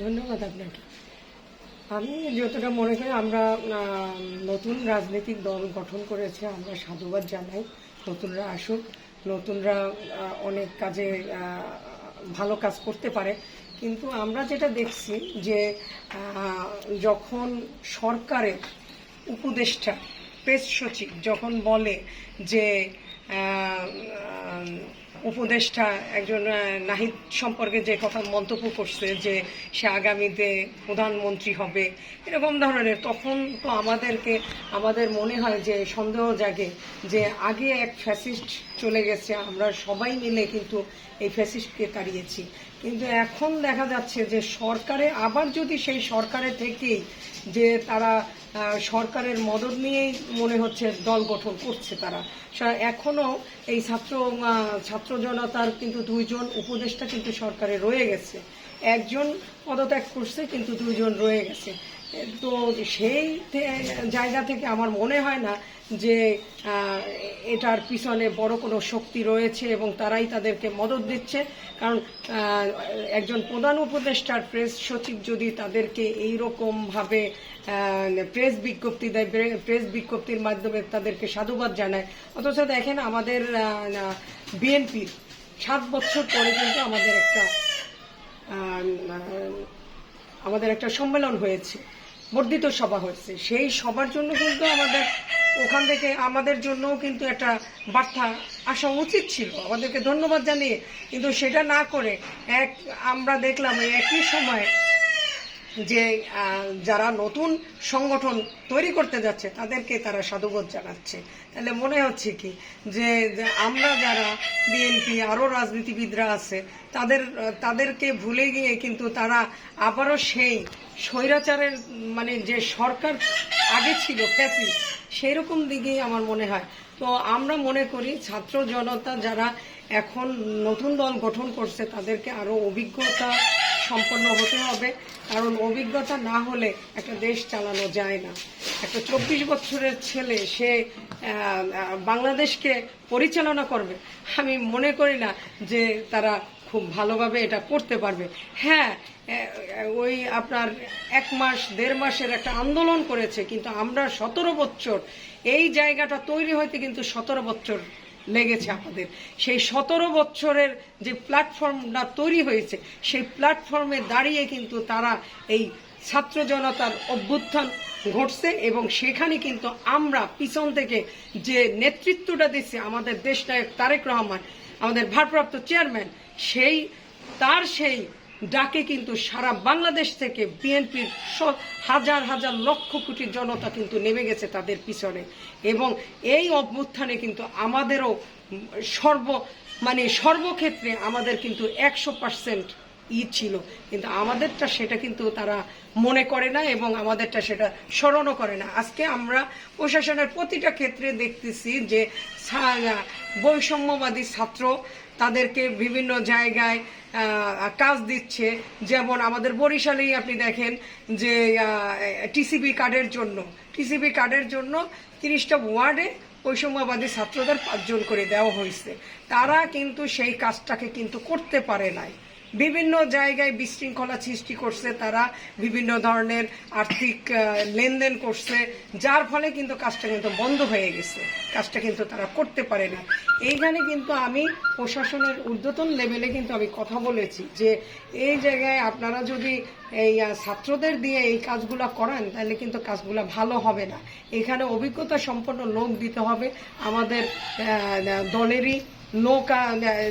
ধন্যবাদ আপনাকে। আমি যতটা মনে করি, আমরা নতুন রাজনৈতিক দল গঠন করেছে, আমরা সাধুবাদ জানাই। নতুনরা আসুক, নতুনরা অনেক কাজে ভালো কাজ করতে পারে। কিন্তু আমরা যেটা দেখছি যে যখন সরকারের উপদেষ্টা, প্রেস সচিব যখন বলে যে উপদেষ্টা একজন নাহিদ সম্পর্কে যে কথা মন্তব্য করছে যে সে আগামীতে প্রধানমন্ত্রী হবে এরকম ধরনের তখন তো আমাদেরকে আমাদের মনে হয় যে সন্দেহ জাগে যে আগে এক ফ্যাসিস্ট চলে গেছে আমরা সবাই মিলে কিন্তু এই ফ্যাসিস্টকে তাড়িয়েছি। কিন্তু এখন দেখা যাচ্ছে যে সরকারে আবার যদি সেই সরকারের থেকেই যে তারা সরকারের মদত নিয়েই মনে হচ্ছে দল গঠন করছে তারা এখনও এই ছাত্র আহ, ছাত্র জনতার কিন্তু দুইজন উপদেষ্টা কিন্তু সরকারে রয়ে গেছে। একজন পদত্যাগ করছে, কিন্তু দুইজন রয়ে গেছে। তো সেই জায়গা থেকে আমার মনে হয় না যে এটার পিছনে বড় কোনো শক্তি রয়েছে এবং তারাই তাদেরকে মদত দিচ্ছে। কারণ একজন প্রধান উপদেষ্টার প্রেস সচিব যদি তাদেরকে এইরকম ভাবে প্রেস বিজ্ঞপ্তি দেয় প্রেস বিজ্ঞপ্তির মাধ্যমে তাদেরকে সাধুবাদ জানায়, অথচ দেখেন আমাদের বিএনপির সাত বছর পরে কিন্তু আমাদের একটা আমাদের একটা সম্মেলন হয়েছে। বর্ধিত সভা হয়েছে। সেই সবার জন্য কিন্তু আমাদের, ওখান থেকে আমাদের জন্য কিন্তু একটা বার্তা আসা উচিত ছিল। আমাদেরকে ধন্যবাদ জানিয়ে, কিন্তু সেটা না করে এক, আমরা দেখলাম একই সময় যে যারা নতুন সংগঠন তৈরি করতে যাচ্ছে, তাদেরকে তারা সাধুবোধ জানাচ্ছে। তাহলে মনে হচ্ছে কি, যে আমরা যারা বিএনপি, আরও রাজনীতিবিদরা আছে, তাদের, তাদেরকে ভুলে গিয়ে কিন্তু তারা আবারও সেই স্বৈরাচারের মানে যে সরকার আগে ছিল ফ্যাসি সেই রকম দিকেই আমার মনে হয়। তো আমরা মনে করি, ছাত্র জনতা যারা এখন নতুন দল গঠন করছে, তাদেরকে আরও অভিজ্ঞতা সম্পন্ন হতে হবে। কারণ অভিজ্ঞতা না হলে একটা দেশ চালানো যায় না। একটা চব্বিশ বছরের ছেলে, সে বাংলাদেশকে পরিচালনা করবে। আমি মনে করি না যে তারা খুব ভালোভাবে এটা করতে পারবে। হ্যাঁ ওই আপনার এক মাস, দেড় মাসের একটা আন্দোলন করেছে, কিন্তু আমরা সতেরো বছর, এই জায়গাটা তৈরি হইতে কিন্তু সতেরো বছর লেগেছে আমাদের। সেই সতেরো বছরের যে প্ল্যাটফর্মটা তৈরি হয়েছে, সেই প্ল্যাটফর্মে দাঁড়িয়ে কিন্তু তারা এই ছাত্র জনতার অভ্যুত্থান ঘটছে এবং সেখানে কিন্তু আমরা পিছন থেকে যে নেতৃত্বটা দিচ্ছে আমাদের দেশ নায়ক তারেক রহমান, আমাদের ভারপ্রাপ্ত চেয়ারম্যান সেই, তার সেই ডাকে কিন্তু সারা বাংলাদেশ থেকে বিএনপির হাজার হাজার লক্ষ কোটি জনতা কিন্তু নেমে গেছে তাদের পিছনে। এবং এই অভ্যুত্থানে কিন্তু আমাদেরও সর্ব মানে সর্বক্ষেত্রে আমাদের কিন্তু একশো পার্সেন্ট ই ছিল। কিন্তু আমাদেরটা সেটা কিন্তু তারা মনে করে না এবং আমাদেরটা সেটা স্মরণও করে না। আজকে আমরা প্রশাসনের প্রতিটা ক্ষেত্রে দেখতেছি যে বৈষম্যবাদী ছাত্র তাদেরকে বিভিন্ন জায়গায় কাজ দিচ্ছে। যেমন আমাদের বরিশালেই আপনি দেখেন যে টিসিবি কার্ডের জন্য, টিসিবি কার্ডের জন্য তিরিশটা ওয়ার্ডে বৈষম্যবাদী ছাত্রদের পাঁচজন করে দেওয়া হয়েছে। তারা কিন্তু সেই কাজটাকে কিন্তু করতে পারে নাই। বিভিন্ন জায়গায় বিশৃঙ্খলা সৃষ্টি করছে তারা, বিভিন্ন ধরনের আর্থিক লেনদেন করছে, যার ফলে কিন্তু কাজটা কিন্তু বন্ধ হয়ে গেছে। কাজটা কিন্তু তারা করতে পারে না। এইখানে কিন্তু আমি প্রশাসনের ঊর্ধ্বতন লেভেলে কিন্তু আমি কথা বলেছি যে এই জায়গায় আপনারা যদি এই ছাত্রদের দিয়ে এই কাজগুলো করান, তাহলে কিন্তু কাজগুলো ভালো হবে না। এখানে অভিজ্ঞতা সম্পন্ন লোক দিতে হবে। আমাদের দলেরই লোক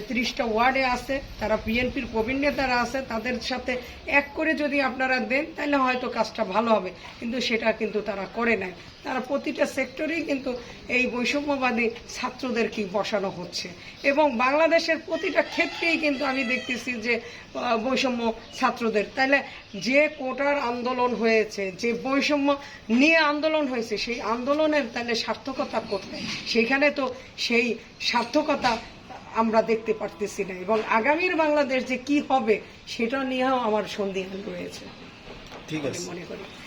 ত্রিশটা ওয়ার্ডে আছে, তারা বিএনপির প্রবীণ নেতারা আছে, তাদের সাথে এক করে যদি আপনারা দেন, তাহলে হয়তো কাজটা ভালো হবে। কিন্তু সেটা কিন্তু তারা করে নাই। তারা প্রতিটা সেক্টরেই কিন্তু এই বৈষম্যবাদী ছাত্রদেরকেই বসানো হচ্ছে। এবং বাংলাদেশের প্রতিটা ক্ষেত্রেই কিন্তু আমি দেখতেছি যে বৈষম্য ছাত্রদের। তাহলে যে কোটার আন্দোলন হয়েছে, যে বৈষম্য নিয়ে আন্দোলন হয়েছে, সেই আন্দোলনের তাহলে সার্থকতা কোথায়? সেখানে তো সেই সার্থকতা আমরা দেখতে পারতেছি না। এবং আগামীর বাংলাদেশ যে কি হবে সেটা নিয়েও আমার সন্দেহ রয়েছে। ঠিক আছে। মনে করি।